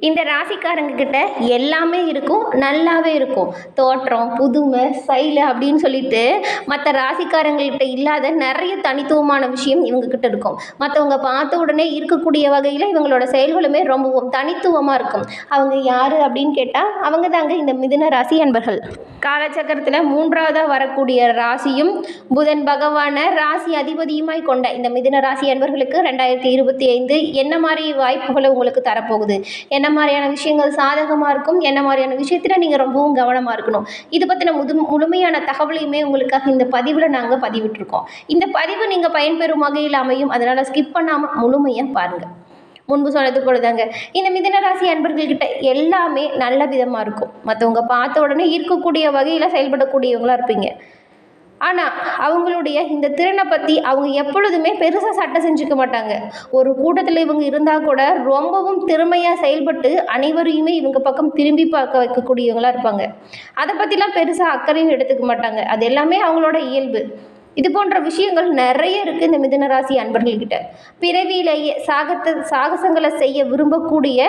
இந்த ராசிக்காரங்க கிட்ட எல்லாமே இருக்கும் நல்லாவே இருக்கும். தோற்றம் புதுமை ஸ்டைலு அப்படின்னு சொல்லிட்டு மற்ற ராசிக்காரங்கள்கிட்ட இல்லாத நிறைய தனித்துவமான விஷயம் இவங்க கிட்ட இருக்கும். மற்றவங்க பார்த்த உடனே இருக்கக்கூடிய வகையில் இவங்களோட செயல்களுமே ரொம்பவும் தனித்துவமாக இருக்கும். அவங்க யார் அப்படின்னு கேட்டால் அவங்க தாங்க இந்த மிதுன ராசி அன்பர்கள். காலச்சக்கரத்தில் மூன்றாவதாக வரக்கூடிய ராசியும் புதன் பகவான ராசி அதிபதியுமாய் கொண்ட இந்த மிதுன ராசி அன்பர்களுக்கு ரெண்டாயிரத்தி இருபத்தி ஐந்து என்ன மாதிரி வாய்ப்புகளை உங்களுக்கு தரப்போகுது? என்ன மாதிரியான விஷயங்கள் சாதகமாக இருக்கும் என்ன மாதிரியான விஷயத்தில் நீங்கள் ரொம்பவும் கவனமாக இருக்கணும். இது பற்றின முது முழுமையான தகவலையுமே உங்களுக்காக இந்த பதிவில் நாங்கள் பதிவிட்டிருக்கோம். இந்த பதிவு நீங்கள் பயன்பெறும் வகையில் அமையும். அதனால் ஸ்கிப் பண்ணாமல் முழுமையாக பாருங்கள் முன்பு சொன்னது போலதாங்க. இந்த மிதனராசி அன்பர்கள்கிட்ட எல்லாமே நல்ல விதமாக இருக்கும். மற்றவங்க பார்த்த உடனே ஈர்க்கக்கூடிய வகையில் செயல்படக்கூடியவங்களா இருப்பீங்க. ஆனால் அவங்களுடைய இந்த திறனை பற்றி அவங்க எப்பொழுதுமே பெருசாக சட்டை செஞ்சுக்க மாட்டாங்க. ஒரு கூட்டத்தில் இவங்க இருந்தால் கூட ரொம்பவும் திறமையாக செயல்பட்டு அனைவரையுமே இவங்க பக்கம் திரும்பி பார்க்க வைக்கக்கூடியவங்களாக இருப்பாங்க. அதை பற்றிலாம் பெருசாக அக்கறையும் எடுத்துக்க மாட்டாங்க. அது எல்லாமே அவங்களோட இயல்பு. இது போன்ற விஷயங்கள் நிறைய இருக்குது இந்த மிதனராசி அன்பர்கள்கிட்ட. பிறவியிலேயே சாகத்தை சாகசங்களை செய்ய விரும்பக்கூடிய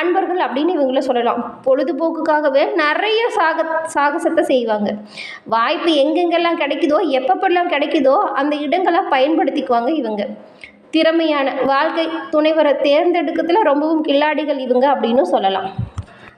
அன்பர்கள் அப்படின்னு இவங்கள சொல்லலாம். பொழுதுபோக்குக்காகவே நிறைய சாக சாகசத்தை செய்வாங்க. வாய்ப்பு எங்கெங்கெல்லாம் கிடைக்குதோ எப்பப்பெல்லாம் கிடைக்குதோ அந்த இடங்களை பயன்படுத்திக்குவாங்க இவங்க. திறமையான வாழ்க்கை துணைவரை தேர்ந்தெடுக்கிறதுல ரொம்பவும் கில்லாடிகள் இவங்க அப்படின்னு சொல்லலாம்.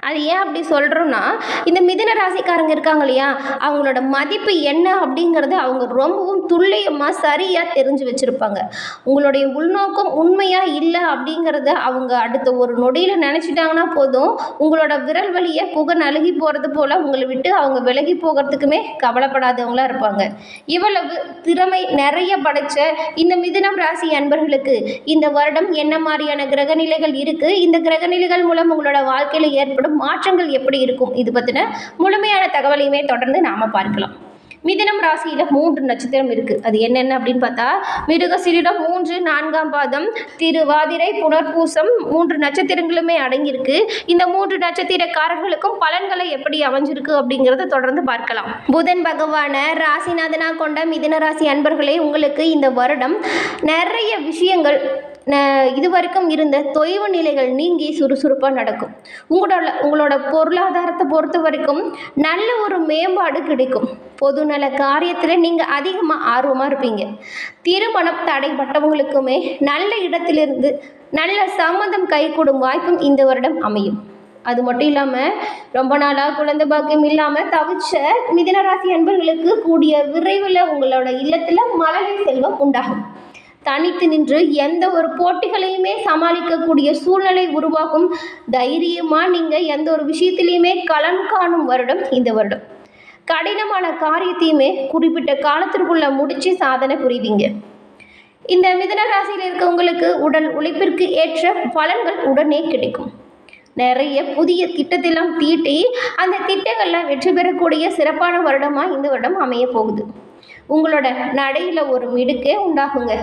அது ஏன் அப்படி சொல்கிறோன்னா இந்த மிதுன ராசிக்காரங்க இருக்காங்க இல்லையா அவங்களோட மதிப்பு என்ன அப்படிங்கிறது அவங்க ரொம்பவும் துல்லியமாக சரியாக தெரிஞ்சு வச்சுருப்பாங்க. உங்களுடைய உள்நோக்கம் உண்மையாக இல்லை அப்படிங்கிறத அவங்க அடுத்த ஒரு நொடியில் நினச்சிட்டாங்கன்னா போதும் உங்களோட விரல் வழியை புகை நழுகி போகிறது போல் உங்களை விட்டு அவங்க விலகி போகிறதுக்குமே கவலைப்படாதவங்களா இருப்பாங்க. இவ்வளவு திறமை நிறைய படைச்ச இந்த மிதுனம் ராசி அன்பர்களுக்கு இந்த வருடம் என்ன மாதிரியான கிரகநிலைகள் இருக்குது இந்த கிரகநிலைகள் மூலம் உங்களோட வாழ்க்கையில் ஏற்படும் மாற்றங்கள் எப்படி இருக்கும்? இது பற்றின முழுமையான தகவலையுமே தொடர்ந்து நாம் பார்க்கலாம். மிதினம் ராசியில் மூன்று நட்சத்திரம் இருக்குது அது என்னென்ன அப்படின்னு பார்த்தா மிருகசீரிடம் மூன்று நான்காம் பாதம் திருவாதிரை புனர்பூசம் மூன்று நட்சத்திரங்களுமே அடங்கியிருக்கு. இந்த மூன்று நட்சத்திரக்காரர்களுக்கும் பலன்களை எப்படி அமைஞ்சிருக்கு அப்படிங்கிறத தொடர்ந்து பார்க்கலாம். புதன் பகவானை ராசிநாதனா கொண்ட மிதின ராசி அன்பர்களே உங்களுக்கு இந்த வருடம் நிறைய விஷயங்கள் இதுவரைக்கும் இருந்த தொய்வு நிலைகள் நீங்கி சுறுசுறுப்பாக நடக்கும். உங்களோட உங்களோட பொருளாதாரத்தை பொறுத்த வரைக்கும் நல்ல ஒரு மேம்பாடு கிடைக்கும். பொதுநல காரியத்தில் நீங்கள் அதிகமாக ஆர்வமாக இருப்பீங்க. திருமணம் தடைப்பட்டவங்களுக்குமே நல்ல இடத்திலிருந்து நல்ல சம்மந்தம் கைகூடும் வாய்ப்பும் இந்த வருடம் அமையும். அது மட்டும் இல்லாமல் ரொம்ப நாளாக குழந்தை பாக்கியம் இல்லாமல் தவிச்ச மிதனராசி அன்பர்களுக்கு கூடிய விரைவில் உங்களோட இல்லத்தில் மழலை செல்வம் உண்டாகும். தனித்து நின்று எந்த ஒரு போட்டிகளையுமே சமாளிக்கக்கூடிய சூழ்நிலை உருவாகும். தைரியமாக நீங்கள் எந்த ஒரு விஷயத்திலையுமே கலன் காணும் வருடம் இந்த வருடம். கடினமான காரியத்தையுமே குறிப்பிட்ட காலத்திற்குள்ளே முடித்து சாதனை புரிவீங்க. இந்த மிதன ராசியில் இருக்கவங்களுக்கு உடல் உழைப்பிற்கு ஏற்ற பலன்கள் உடனே கிடைக்கும். நிறைய புதிய திட்டத்தெல்லாம் தீட்டி அந்த திட்டங்களில் வெற்றி பெறக்கூடிய சிறப்பான வருடமாக இந்த வருடம் அமைய போகுது. உங்களோட நடையில் ஒரு மிடுக்கே உண்டாகுங்க.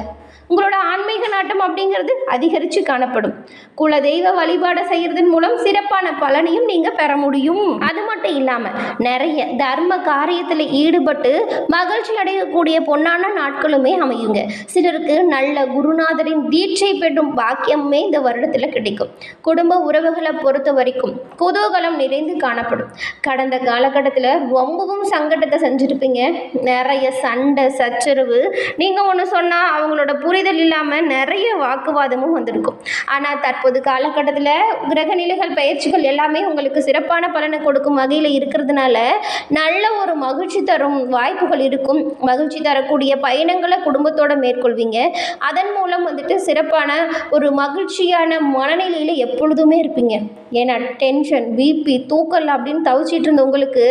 உங்களோட ஆன்மீக நாட்டம் அப்படிங்கிறது அதிகரித்து காணப்படும். குல தெய்வ வழிபாடு செய்கிறதன் மூலம் சிறப்பான பலனையும் நீங்கள் பெற முடியும். அது மட்டும் இல்லாமல் நிறைய தர்ம காரியத்தில் ஈடுபட்டு மகிழ்ச்சி அடையக்கூடிய பொன்னான நாட்களுமே அமையுங்க. சிலருக்கு நல்ல குருநாதரின் தீட்சை பெற்றும் பாக்கியமே இந்த வருடத்தில் கிடைக்கும். குடும்ப உறவுகளை பொறுத்த வரைக்கும் குதூகலம் நிறைந்து காணப்படும். கடந்த காலகட்டத்தில் ரொம்பவும் சங்கடத்தை செஞ்சுருப்பீங்க நிறைய சண்டை சச்சரவு. நீங்கள் ஒன்று சொன்னால் அவங்களோட புரிதல் இல்லாமல் நிறைய வாக்குவாதமும் வந்திருக்கும். ஆனால் தற்போது காலகட்டத்தில் கிரகநிலைகள் பயிற்சிகள் எல்லாமே உங்களுக்கு சிறப்பான பலனை கொடுக்கும் வகையில் இருக்கிறதுனால நல்ல ஒரு மகிழ்ச்சி தரும் வாய்ப்புகள் இருக்கும். மகிழ்ச்சி தரக்கூடிய பயணங்களை குடும்பத்தோடு மேற்கொள்வீங்க. அதன் மூலம் வந்துட்டு சிறப்பான ஒரு மகிழ்ச்சியான மனநிலையில் எப்பொழுதுமே இருப்பீங்க. ஏன்னா டென்ஷன் பிபி தூக்கல் அப்படின்னு தவிச்சிட்டு இருந்த உங்களுக்கு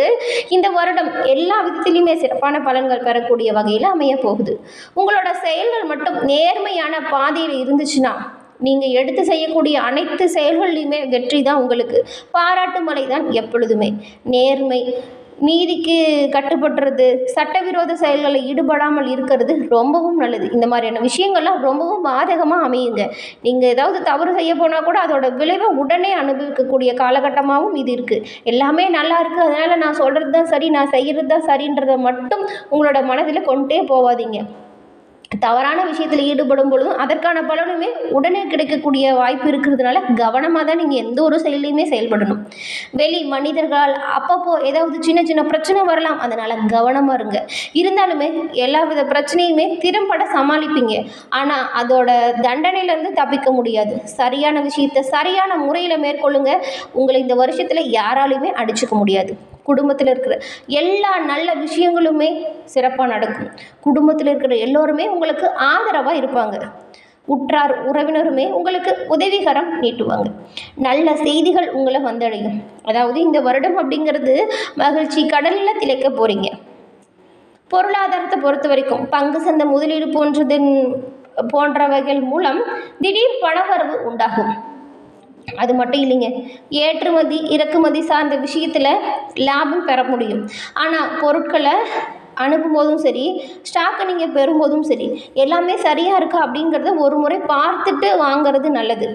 இந்த வருடம் எல்லா விதத்திலையுமே சிறப்பான பலன்கள் பெறக்கூடிய வகையில் அமைய போகுது உங்களோட செயல்கள் மட்டும் நேர்மையான பாதையில் இருந்துச்சுன்னா நீங்கள் எடுத்து செய்யக்கூடிய அனைத்து செயல்கள்லையுமே வெற்றி தான் உங்களுக்கு. பாராட்டு மலை தான் எப்பொழுதுமே. நேர்மை நீதிக்கு கட்டுப்படுறது சட்டவிரோத செயல்களில் ஈடுபடாமல் இருக்கிறது ரொம்பவும் நல்லது. இந்த மாதிரியான விஷயங்கள்லாம் ரொம்பவும் பாதகமாக அமையுங்க. நீங்கள் ஏதாவது தவறு செய்ய போனால் கூட அதோட விளைவை உடனே அனுபவிக்கக்கூடிய காலகட்டமாகவும் இது இருக்குது எல்லாமே நல்லா இருக்குது அதனால் நான் சொல்கிறது தான் சரி நான் செய்கிறது தான் சரின்றதை மட்டும் உங்களோட மனதில் கொண்டே போகாதீங்க தவறான விஷயத்தில் ஈடுபடும் பொழுதும் அதற்கான பலனுமே உடனே கிடைக்கக்கூடிய வாய்ப்பு இருக்கிறதுனால கவனமாக தான் நீங்கள் எந்த ஒரு செயலையுமே செயல்படணும். வெளி மனிதர்களால் அப்பப்போ ஏதாவது சின்ன சின்ன பிரச்சனை வரலாம் அதனால் கவனமாக இருங்க. இருந்தாலுமே எல்லா வித பிரச்சனையுமே திறம்பட சமாளிப்பீங்க. ஆனால் அதோட தண்டனையிலேருந்து தப்பிக்க முடியாது. சரியான விஷயத்தை சரியான முறையில் மேற்கொள்ளுங்க. உங்களை இந்த வருஷத்தில் யாராலையுமே அடிச்சுக்க முடியாது. குடும்பத்தில் இருக்கிற எல்லா நல்ல விஷயங்களுமே சிறப்பாக நடக்கும். குடும்பத்தில் இருக்கிற எல்லோருமே உங்களுக்கு ஆதரவாக இருப்பாங்க. உற்றார் உறவினருமே உங்களுக்கு உதவிகரம் நீட்டுவாங்க. நல்ல செய்திகள் உங்களை வந்தடையும். அதாவது இந்த வருடம் அப்படிங்கிறது மகிழ்ச்சி கடலில் திளைக்க போகிறீங்க பொருளாதாரத்தை பொறுத்த வரைக்கும் பங்கு சந்தை முதலீடு போன்றதன் போன்றவைகள் மூலம் திடீர் பணவரவு உண்டாகும். அது மட்டும் இல்லைங்க. ஏற்றுமதி இறக்குமதி சார்ந்த விஷயத்தில் லாபம் பெற முடியும். ஆனால் பொருட்களை அனுப்பும்போதும் சரி ஸ்டாக்கை நீங்கள் பெறும்போதும் சரி எல்லாமே சரியாக இருக்கா அப்படிங்கிறத ஒரு முறை பார்த்துட்டு வாங்குறது நல்லது.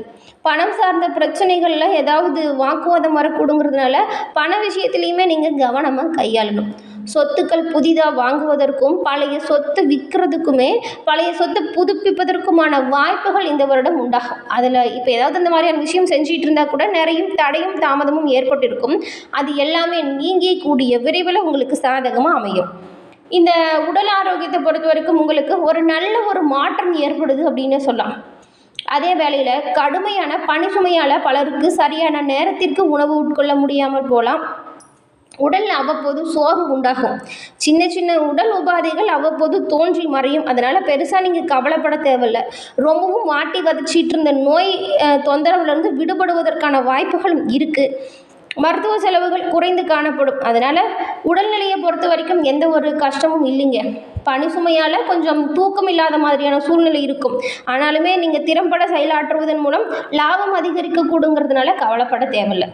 பணம் சார்ந்த பிரச்சனைகளில் ஏதாவது வாக்குவாதம் வரக்கூடுங்கிறதுனால பண விஷயத்துலையுமே நீங்கள் கவனமாக கையாளணும். சொத்துக்கள் புதிதாக வாங்குவதற்கும் பழைய சொத்து விற்கிறதுக்குமே பழைய சொத்தை புதுப்பிப்பதற்குமான வாய்ப்புகள் இந்த வருடம் உண்டாகும். அதில் இப்போ ஏதாவது இந்த மாதிரியான விஷயம் செஞ்சிட்டு இருந்தால் கூட நிறைய தடையும் தாமதமும் ஏற்பட்டிருக்கும். அது எல்லாமே நீங்கிய கூடிய விரைவில் உங்களுக்கு சாதகமாக அமையும். இந்த உடல் ஆரோக்கியத்தை பொறுத்த வரைக்கும் உங்களுக்கு ஒரு நல்ல ஒரு மாற்றம் ஏற்படுது அப்படின்னு சொல்லலாம். அதே வேளையில் கடுமையான பணி சுமையால் பலருக்கு சரியான நேரத்திற்கு உணவு உட்கொள்ள முடியாமல் போகலாம். உடலில் அவ்வப்போது சோர்வு உண்டாகும். சின்ன சின்ன உடல் உபாதைகள் அவ்வப்போது தோன்றி மறையும். அதனால் பெருசாக நீங்கள் கவலைப்பட தேவையில்ல. ரொம்பவும் மாட்டி வதச்சிட்டு இருந்த நோய் தொந்தரவுலேருந்து விடுபடுவதற்கான வாய்ப்புகளும் இருக்குது மருத்துவ செலவுகள் குறைந்து காணப்படும். அதனால் உடல்நிலையை பொறுத்த வரைக்கும் எந்த ஒரு கஷ்டமும் இல்லைங்க. பனி சுமையால் கொஞ்சம் தூக்கம் இல்லாத மாதிரியான சூழ்நிலை இருக்கும். ஆனாலுமே நீங்கள் திறம்பட செயலாற்றுவதன் மூலம் லாபம் அதிகரிக்கக்கூடுங்கிறதுனால கவலைப்பட தேவையில்லை.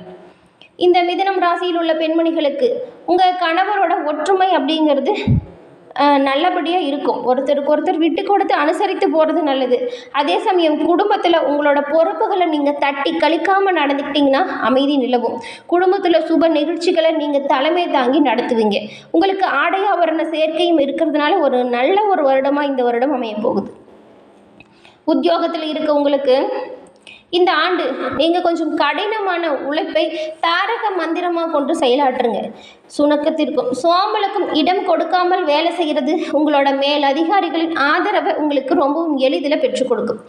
இந்த மிதனம் ராசியில் உள்ள பெண்மணிகளுக்கு உங்கள் கணவரோட ஒற்றுமை அப்படிங்கிறது நல்லபடியாக இருக்கும். ஒருத்தருக்கு ஒருத்தர் விட்டு கொடுத்து அனுசரித்து போகிறது நல்லது. அதே சமயம் குடும்பத்தில் உங்களோட பொறுப்புகளை நீங்கள் தட்டி கழிக்காமல் நடந்துக்கிட்டிங்கன்னா அமைதி நிலவும். குடும்பத்தில் சுப நிகழ்ச்சிகளை நீங்கள் தலைமை தாங்கி நடத்துவீங்க. உங்களுக்கு ஆடை ஆபரண சேர்க்கையும் இருக்கிறதுனால ஒரு நல்ல ஒரு வருடமாக இந்த வருடம் அமைய போகுது. உத்தியோகத்தில் இருக்க உங்களுக்கு இந்த ஆண்டு நீங்கள் கொஞ்சம் கடினமான உழைப்பை தாரக மந்திரமாக கொண்டு செயலாற்றுங்க. சுணக்கத்திற்கும் சோம்பலுக்கும் இடம் கொடுக்காமல் வேலை செய்கிறது உங்களோட மேல் அதிகாரிகளின் ஆதரவை உங்களுக்கு ரொம்பவும் எளிதில் பெற்றுக் கொடுக்கும்.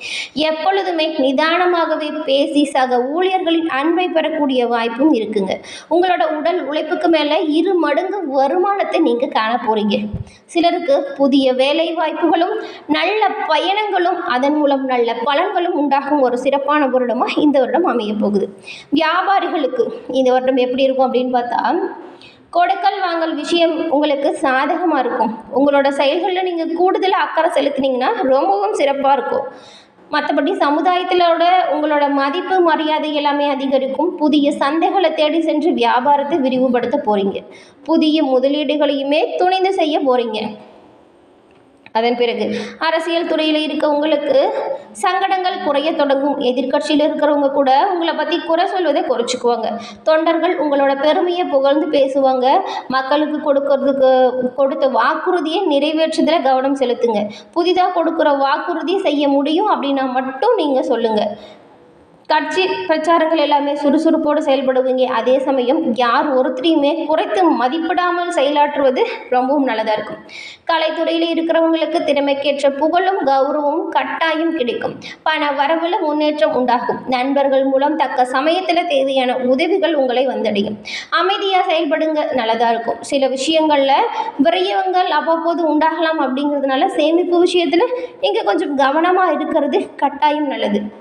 எப்பொழுதுமே நிதானமாகவே பேசி சக ஊழியர்களின் அன்பை பெறக்கூடிய வாய்ப்பும் இருக்குங்க. உங்களோட உடல் உழைப்புக்கு மேலே இரு மடங்கு வருமானத்தை நீங்கள் காண போகிறீங்க சிலருக்கு புதிய வேலை வாய்ப்புகளும் நல்ல பயணங்களும் அதன் மூலம் நல்ல பலன்களும் உண்டாகும் ஒரு சிறப்பான வருடமாக இந்த வருடம் அமைய போகுது. வியாபாரிகளுக்கு இந்த வருடம் எப்படி இருக்கும் அப்படின்னு பார்த்தா கொடுக்கல் வாங்கல் விஷயம் உங்களுக்கு சாதகமாக இருக்கும். உங்களோட செயல்களில் நீங்கள் கூடுதலாக அக்கறை செலுத்தினீங்கன்னா ரொம்பவும் சிறப்பாக இருக்கும். மற்றபடி சமுதாயத்திலோட உங்களோட மதிப்பு மரியாதை எல்லாமே அதிகரிக்கும். புதிய சந்தைகளை தேடி சென்று வியாபாரத்தை விரிவுபடுத்த போகிறீங்க புதிய முதலீடுகளையுமே துணிந்து செய்ய போகிறீங்க அதன் பிறகு அரசியல் துறையில் இருக்க உங்களுக்கு சங்கடங்கள் குறைய தொடங்கும். எதிர்க்கட்சியில் இருக்கிறவங்க கூட உங்களை பற்றி குறை சொல்வதை குறைச்சிக்குவாங்க. தொண்டர்கள் உங்களோட பெருமையை புகழ்ந்து பேசுவாங்க. மக்களுக்கு கொடுக்கறதுக்கு கொடுத்த வாக்குறுதியை நிறைவேற்றுதல கவனம் செலுத்துங்க. புதிதாக கொடுக்குற வாக்குறுதி செய்ய முடியும் அப்படின்னா மட்டும் நீங்கள் சொல்லுங்கள் கட்சி பிரச்சாரங்கள் எல்லாமே சுறுசுறுப்போடு செயல்படுவீங்க. அதே சமயம் யார் ஒருத்தரையுமே குறைத்து மதிப்பிடாமல் செயலாற்றுவது ரொம்பவும் நல்லதாக இருக்கும். கலைத்துறையில் இருக்கிறவங்களுக்கு திறமைக்கேற்ற புகழும் கௌரவமும் கட்டாயம் கிடைக்கும். பண வரவில் முன்னேற்றம் உண்டாகும். நண்பர்கள் மூலம் தக்க சமயத்தில் தேவையான உதவிகள் உங்களை வந்தடையும். அமைதியாக செயல்படுங்க நல்லதாக இருக்கும். சில விஷயங்களில் விரயங்கள் அவ்வப்போது உண்டாகலாம் அப்படிங்கிறதுனால சேமிப்பு விஷயத்தில் நீங்கள் கொஞ்சம் கவனமாக இருக்கிறது கட்டாயம் நல்லது.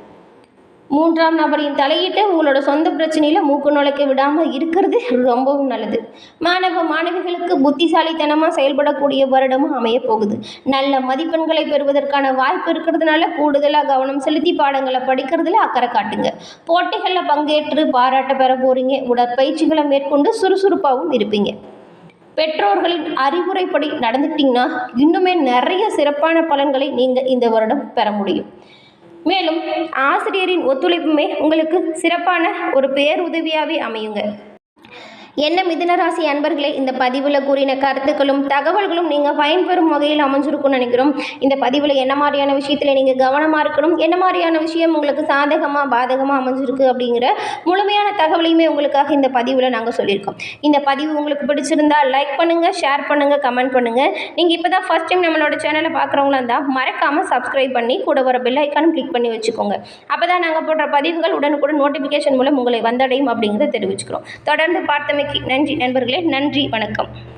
மூன்றாம் நபரின் தலையிட்டு உங்களோட சொந்த பிரச்சனையில் மூக்கு நுழைக்க விடாமல் இருக்கிறது ரொம்பவும் நல்லது. மாணவ மாணவிகளுக்கு புத்திசாலித்தனமாக செயல்படக்கூடிய வருடமும் அமைய போகுது. நல்ல மதிப்பெண்களை பெறுவதற்கான வாய்ப்பு இருக்கிறதுனால கூடுதலாக கவனம் செலுத்தி பாடங்களை படிக்கிறதுல அக்கறை காட்டுங்க. போட்டிகளில் பங்கேற்று பாராட்ட பெற போகிறீங்க உடற்பயிற்சிகளை மேற்கொண்டு சுறுசுறுப்பாகவும் இருப்பீங்க. பெற்றோர்களின் அறிவுரைப்படி நடந்துக்கிட்டிங்கன்னா இன்னுமே நிறைய சிறப்பான பலன்களை நீங்கள் இந்த வருடம் பெற முடியும். மேலும் ஆசிரியரின் ஒத்துழைப்புமே உங்களுக்கு சிறப்பான ஒரு பேருதவியாகவே அமையுங்க. என்ன மிதுனராசி அன்பர்களே இந்த பதிவில் கூறின கருத்துக்களும் தகவல்களும் நீங்கள் பயன்பெறும் வகையில் அமைஞ்சிருக்கும்னு நினைக்கிறோம். இந்த பதிவில் என்ன மாதிரியான விஷயத்தில் நீங்கள் கவனமாக இருக்கணும் என்ன மாதிரியான விஷயம் உங்களுக்கு சாதகமாக பாதகமாக அமைஞ்சிருக்கு அப்படிங்கிற முழுமையான தகவலையுமே உங்களுக்காக இந்த பதிவில் நாங்கள் சொல்லியிருக்கோம். இந்த பதிவு உங்களுக்கு பிடிச்சிருந்தா லைக் பண்ணுங்கள் ஷேர் பண்ணுங்கள் கமெண்ட் பண்ணுங்கள் நீங்கள் இப்போ தான் ஃபஸ்ட் டைம் நம்மளோட சேனலை பார்க்குறவங்களா இருந்தால் மறக்காமல் சப்ஸ்கிரைப் பண்ணி கூட வர பெல் ஐக்கானும் கிளிக் பண்ணி வச்சுக்கோங்க. அப்போ தான் நாங்கள் போடுற பதிவுகள் உடனுக்குடன் நோட்டிஃபிகேஷன் மூலம் உங்களை வந்தடையும் அப்படிங்கிறத தெரிவிச்சுக்கிறோம். தொடர்ந்து நாளைக்கு நன்றி. நண்பர்களே நன்றி. வணக்கம்.